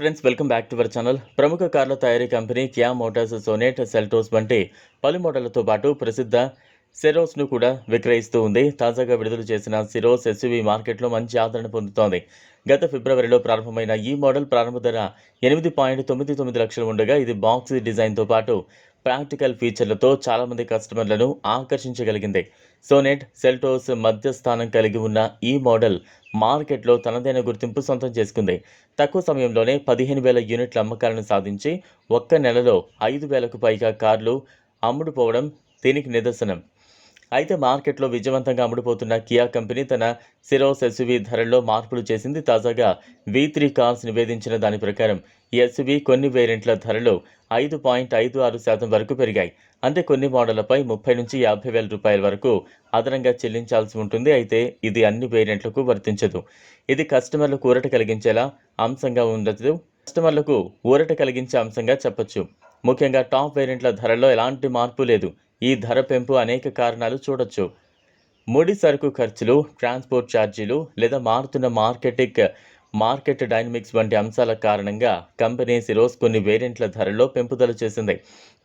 Friends welcome back to our channel ప్రముఖ కార్ల తయారీ company Kia motors Sonet Seltos వంటి పలు మోడళ్ళతో పాటు ప్రసిద్ధ సెరోస్ను కూడా విక్రయిస్తూ ఉంది. తాజాగా విడుదల చేసిన సిరోస్ ఎస్యువి మార్కెట్లో మంచి ఆదరణ పొందుతోంది. గత ఫిబ్రవరిలో ప్రారంభమైన ఈ మోడల్ ప్రారంభ ధర ఎనిమిది పాయింట్ తొమ్మిది తొమ్మిది లక్షలు ఉండగా ఇది బాక్స్ డిజైన్తో పాటు ప్రాక్టికల్ ఫీచర్లతో చాలామంది కస్టమర్లను ఆకర్షించగలిగింది. సోనెట్ సెల్టోస్ మధ్య స్థానం కలిగి ఉన్న ఈ మోడల్ మార్కెట్లో తనదైన గుర్తింపు సొంతం చేసుకుంది. తక్కువ సమయంలోనే పదిహేను వేల యూనిట్ల అమ్మకాలను సాధించి ఒక్క నెలలో ఐదు వేలకు పైగా కార్లు అమ్ముడుపోవడం దీనికి నిదర్శనం. అయితే మార్కెట్లో విజయవంతంగా అమ్ముడుపోతున్న కియా కంపెనీ తన సిరోస్ ఎస్యువి ధరల్లో మార్పులు చేసింది. తాజాగా వి త్రీ కార్స్ నివేదించిన దాని ప్రకారం ఈ ఎస్యువి కొన్ని వేరియంట్ల ధరలు ఐదు పాయింట్ ఐదు ఆరు శాతం వరకు పెరిగాయి. అంటే కొన్ని మోడళ్ళపై ముప్పై నుంచి యాభై వేల రూపాయల వరకు అదనంగా చెల్లించాల్సి ఉంటుంది. అయితే ఇది అన్ని వేరియంట్లకు వర్తించదు. ఇది కస్టమర్లకు ఊరట కలిగించేలా అంశంగా ఉండదు. కస్టమర్లకు ఊరట కలిగించే అంశంగా చెప్పొచ్చు. ముఖ్యంగా టాప్ వేరియంట్ల ధరల్లో ఎలాంటి మార్పు లేదు. ఈ ధర పెంపు అనేక కారణాలు చూడొచ్చు. ముడి సరుకు ఖర్చులు ట్రాన్స్పోర్ట్ ఛార్జీలు లేదా మారుతున్న మార్కెటిక్ మార్కెట్ డైనమిక్స్ వంటి అంశాల కారణంగా కంపెనీస్ ఈరోజు కొన్ని వేరియంట్ల ధరల్లో పెంపుదల చేసింది.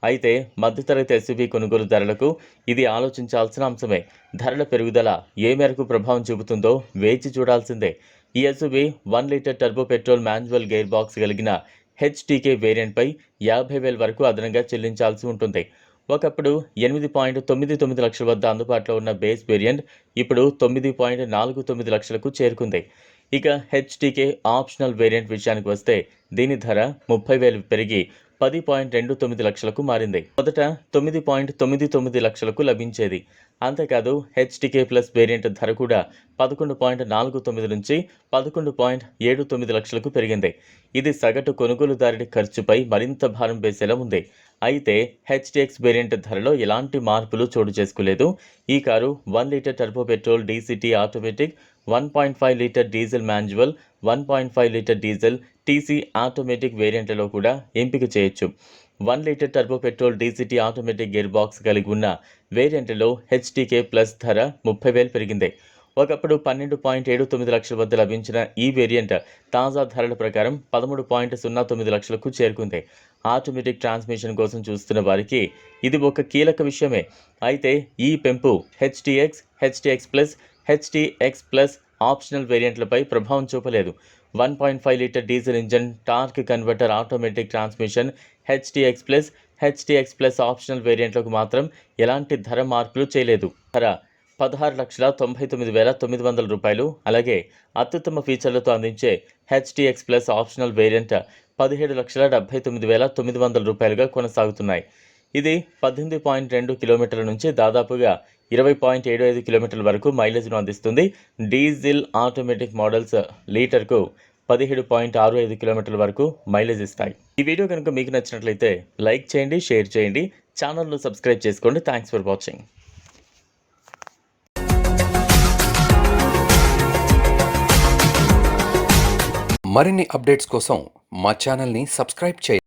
అయితే మధ్యతరగతి ఎస్యూవీ కొనుగోలు ధరలకు ఇది ఆలోచించాల్సిన అంశమే. ధరల పెరుగుదల ఏ మేరకు ప్రభావం చూపుతుందో వేచి చూడాల్సిందే. ఈ SUV one litre turbo petrol manual gear box కలిగిన హెచ్టీకే వేరియంట్పై యాభై వేల వరకు అదనంగా చెల్లించాల్సి ఉంటుంది. ఒకప్పుడు ఎనిమిది పాయింట్ తొమ్మిది తొమ్మిది లక్షల వద్ద అందుబాటులో ఉన్న బేస్ వేరియంట్ ఇప్పుడు తొమ్మిది పాయింట్ నాలుగు తొమ్మిది లక్షలకు చేరుకుంది. ఇక హెచ్టీకే ఆప్షనల్ వేరియంట్ విషయానికి వస్తే దీని ధర ముప్పై వేలు పెరిగి పది పాయింట్ రెండు తొమ్మిది లక్షలకు మారింది. మొదట తొమ్మిది పాయింట్ తొమ్మిది తొమ్మిది లక్షలకు లభించేది. అంతేకాదు హెచ్టీకే ప్లస్ వేరియంట్ ధర కూడా పదకొండు పాయింట్ నాలుగు తొమ్మిది నుంచి పదకొండు పాయింట్ ఏడు తొమ్మిది లక్షలకు పెరిగింది. ఇది సగటు కొనుగోలుదారుడి ఖర్చుపై మరింత భారం వేసేలా ఉంది. అయితే హెచ్డిఎక్స్ వేరియంట్ ధరలో ఎలాంటి మార్పులు చోటు చేసుకోలేదు. ఈ car one litre turbo petrol DCT automatic one point five litre diesel manual one point five litre diesel TC automatic వేరియంట్లలో కూడా ఎంపిక చేయొచ్చు. One litre turbo petrol DCT automatic gear box కలిగి ఉన్న వేరియంట్లో హెచ్టీకే ప్లస్ ధర ముప్పై వేలు పెరిగింది. ఒకప్పుడు పన్నెండు పాయింట్ ఏడు తొమ్మిది లక్షల వద్ద లభించిన ఈ వేరియంట్ తాజా ధరల ప్రకారం పదమూడు పాయింట్ సున్నా తొమ్మిది లక్షలకు చేరుకుంది. ఆటోమేటిక్ ట్రాన్స్మిషన్ కోసం చూస్తున్న వారికి ఇది ఒక కీలక విషయమే. అయితే ఈ పెంపు HTX HTX plus HTX plus optional వేరియంట్లపై ప్రభావం చూపలేదు. One point five litre diesel engine torque converter automatic transmission HTX plus HTX plus optional వేరియంట్లకు మాత్రం ఎలాంటి ధర మార్పులు చేయలేదు. ధర పదహారు లక్షల తొంభై తొమ్మిది వేల తొమ్మిది వందల రూపాయలు. అలాగే అత్యుత్తమ ఫీచర్లతో అందించే హెచ్టీఎక్స్ ప్లస్ ఆప్షనల్ వేరియంట్ పదిహేడు లక్షల డెబ్బై తొమ్మిది వేల తొమ్మిది వందల రూపాయలుగా కొనసాగుతున్నాయి. ఇది పద్దెనిమిది పాయింట్ రెండు కిలోమీటర్ల నుంచి దాదాపుగా ఇరవై పాయింట్ ఏడు ఐదు కిలోమీటర్ల వరకు మైలేజ్ను అందిస్తుంది. డీజిల్ ఆటోమేటిక్ మోడల్స్ లీటర్కు పదిహేడు పాయింట్ ఆరు ఐదు కిలోమీటర్ల వరకు మైలేజ్ ఇస్తాయి. ఈ వీడియో కనుక మీకు నచ్చినట్లయితే లైక్ చేయండి షేర్ చేయండి. ఛానల్ను సబ్స్క్రైబ్ చేసుకోండి. Thanks for watching. మరిన్ని అప్డేట్స్ కోసం మా ఛానల్ని సబ్స్క్రైబ్ చేయండి.